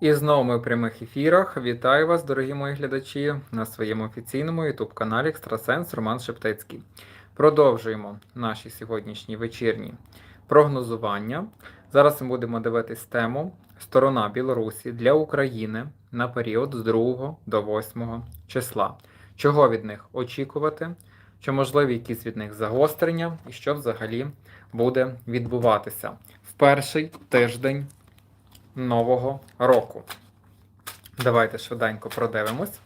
І знову ми в прямих ефірах. Вітаю вас, дорогі мої глядачі, на своєму офіційному ютуб-каналі Екстрасенс Роман Шептицький. Продовжуємо наші сьогоднішні вечірні прогнозування. Зараз ми будемо дивитись тему Сторона Білорусі для України на період з 2 до 8 числа. Чого від них очікувати? Чи можливі якісь від них загострення, і що взагалі буде відбуватися в перший тиждень нового року. Давайте швиденько продивимось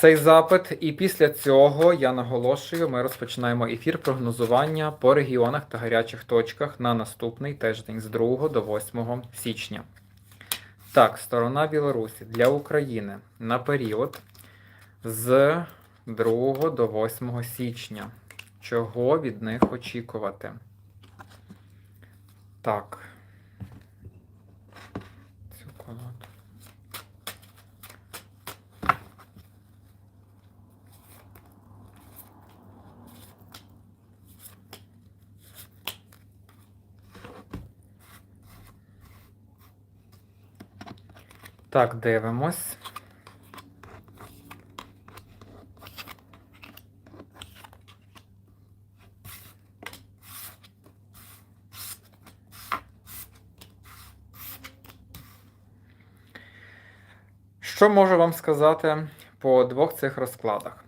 цей запит. І після цього я наголошую, ми розпочинаємо ефір прогнозування по регіонах та гарячих точках на наступний тиждень з 2 до 8 січня. Так, сторона Білорусі для України на період з 2 до 8 січня. Чого від них очікувати? Так. Цю. Так, дивимось. Що можу вам сказати по двох цих розкладах?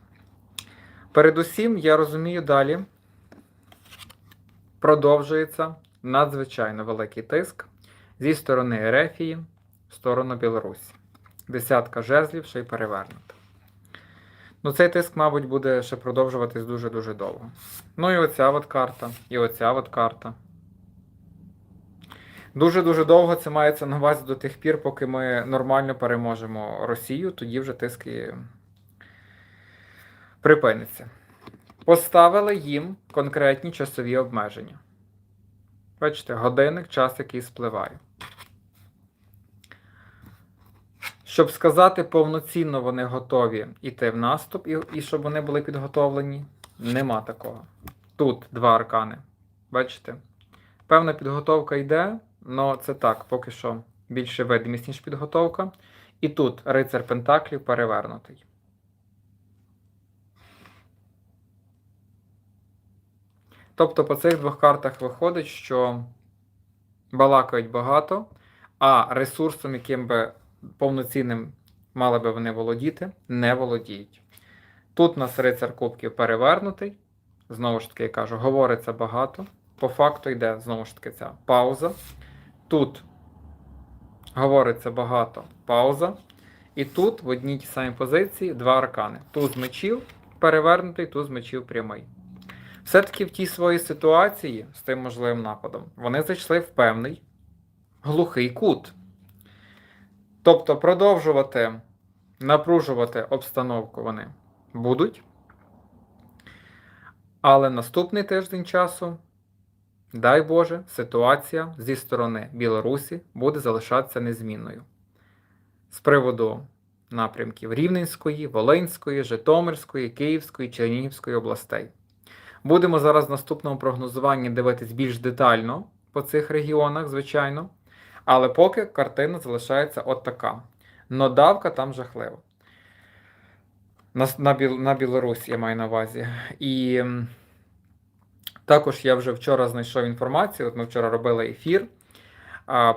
Передусім, я розумію далі, продовжується надзвичайно великий тиск зі сторони Ерефії в сторону Білорусі. Десятка жезлів ще й перевернута. Ну, цей тиск, мабуть, буде ще продовжуватись дуже-дуже довго. Ну і оця от карта, і оця от карта. Дуже-дуже довго це мається на увазі до тих пір, поки ми нормально переможемо Росію, тоді вже тиски припиниться. Поставили їм конкретні часові обмеження. Бачите, годинник, час, який спливає. Щоб сказати, повноцінно вони готові йти в наступ, і, і щоб вони були підготовлені, нема такого. Тут два аркани. Бачите? Певна підготовка йде. Ну, це так, поки що більше видимість, ніж підготовка. І тут рицар Пентаклів перевернутий. Тобто по цих двох картах виходить, що балакають багато, а ресурсом, яким би повноцінним мали би вони володіти, не володіють. Тут у нас рицар Кубків перевернутий. Знову ж таки, я кажу, говориться багато. По факту йде знову ж таки ця пауза. Тут говориться багато пауза. І тут в одній тій самій позиції два аркани. Туз мечів перевернутий, туз мечів прямий. Все-таки в тій своїй ситуації з тим можливим нападом вони зайшли в певний глухий кут. Тобто продовжувати напружувати обстановку вони будуть. Але наступний тиждень часу Дай Боже, ситуація зі сторони Білорусі буде залишатися незмінною. З приводу напрямків Рівненської, Волинської, Житомирської, Київської, Чернігівської областей. Будемо зараз в наступному прогнозуванні дивитись більш детально по цих регіонах, звичайно. Але поки картина залишається от така. Но давка там жахлива. На, на, Біл, на Білорусі я маю на увазі. І. Також я вже вчора знайшов інформацію. От ми вчора робили ефір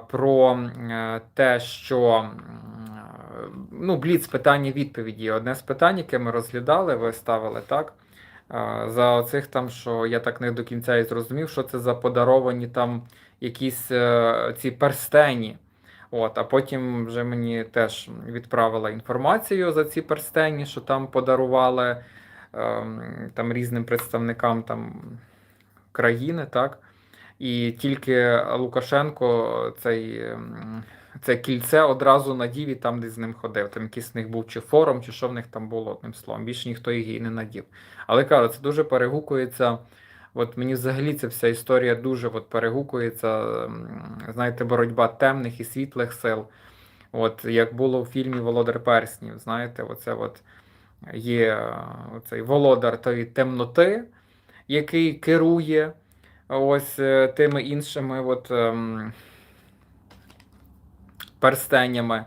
про а, те, що ну, бліц питання відповіді. Одне з питань, яке ми розглядали, ви ставили так. За оцих там, що я так не до кінця і зрозумів, що це за подаровані там якісь е, ці перстені. От, А потім вже мені теж відправила інформацію за ці перстені, що там подарували ем, там різним представникам там країни, так? І тільки Лукашенко цей, це кільце одразу надів і там, де з ним ходив. Там якийсь з них був чи форум, чи що в них там було одним словом. Більше ніхто її не надів. Але кажу, це дуже перегукується. От мені взагалі ця вся історія дуже от перегукується. Знаєте, боротьба темних і світлих сил. От як було в фільмі Володар Перснів, знаєте, оце от є е, оцей володар тої темноти який керує ось е, тими іншими от, ем, перстенями.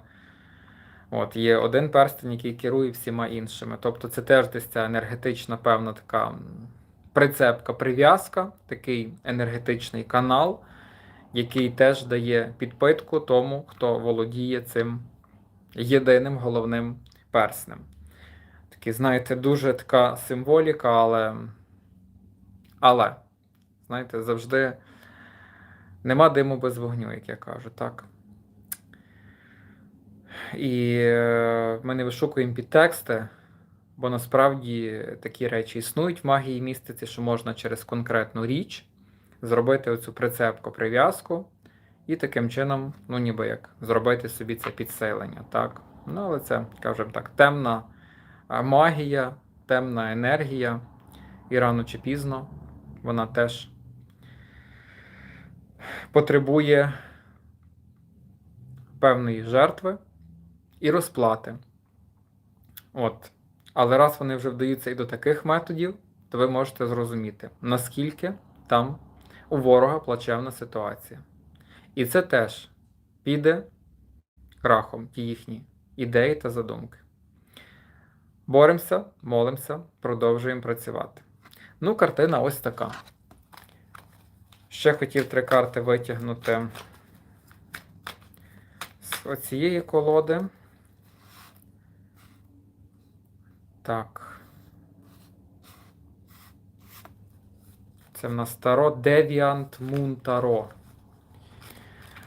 От, є один перстень, який керує всіма іншими. Тобто це теж десь ця енергетична, певна така прицепка, прив'язка, такий енергетичний канал, який теж дає підпитку тому, хто володіє цим єдиним головним перснем. Такий, знаєте, дуже така символіка, але. Але, знаєте, завжди нема диму без вогню, як я кажу, так? І е, ми не вишукуємо підтексти, бо насправді такі речі існують в магії містиці, що можна через конкретну річ зробити оцю прицепку, прив'язку, і таким чином, ну ніби як, зробити собі це підсилення. так? Ну, але це, скажімо так, темна магія, темна енергія, і рано чи пізно вона теж потребує певної жертви і розплати. От. Але раз вони вже вдаються і до таких методів, то ви можете зрозуміти, наскільки там у ворога плачевна ситуація. І це теж піде крахом ті їхні ідеї та задумки. Боремося, молимося, продовжуємо працювати. Ну, картина ось така. Ще хотів три карти витягнути з оцієї колоди. Так. Це в нас Таро Deviant Moon Таро.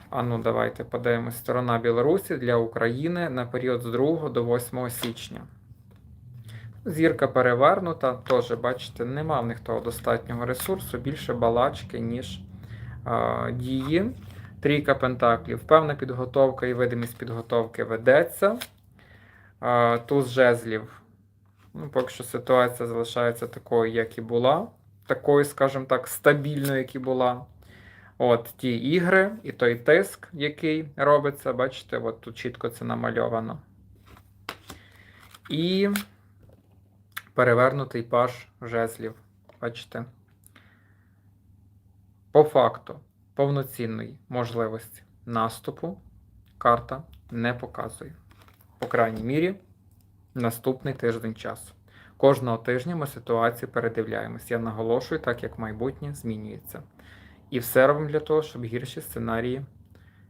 А ну, давайте подивимось. Сторона Білорусі для України на період з 2 до 8 січня. Зірка перевернута, теж, бачите, нема в них того достатнього ресурсу, більше балачки, ніж а, дії. Трійка пентаклів. Певна підготовка і видимість підготовки ведеться. А, туз жезлів. Ну, поки що ситуація залишається такою, як і була. Такою, скажімо так, стабільною, як і була. От ті ігри і той тиск, який робиться, бачите, от тут чітко це намальовано. І перевернутий паж жезлів. Бачите? По факту повноцінної можливості наступу карта не показує. По крайній мірі, наступний тиждень часу. Кожного тижня ми ситуацію передивляємось. Я наголошую, так як майбутнє змінюється. І все робимо для того, щоб гірші сценарії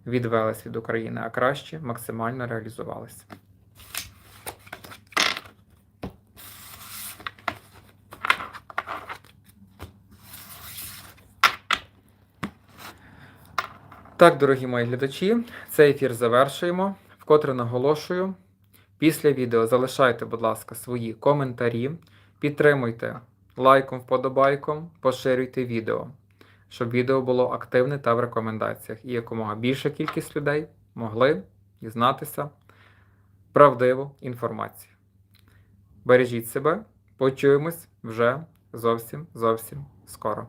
відвелись від України, а кращі максимально реалізувалися. Так, дорогі мої глядачі, цей ефір завершуємо. Вкотре наголошую. Після відео залишайте, будь ласка, свої коментарі, підтримуйте лайком, вподобайком, поширюйте відео, щоб відео було активне та в рекомендаціях. І якомога більша кількість людей могли дізнатися правдиву інформацію. Бережіть себе, почуємось вже зовсім зовсім скоро.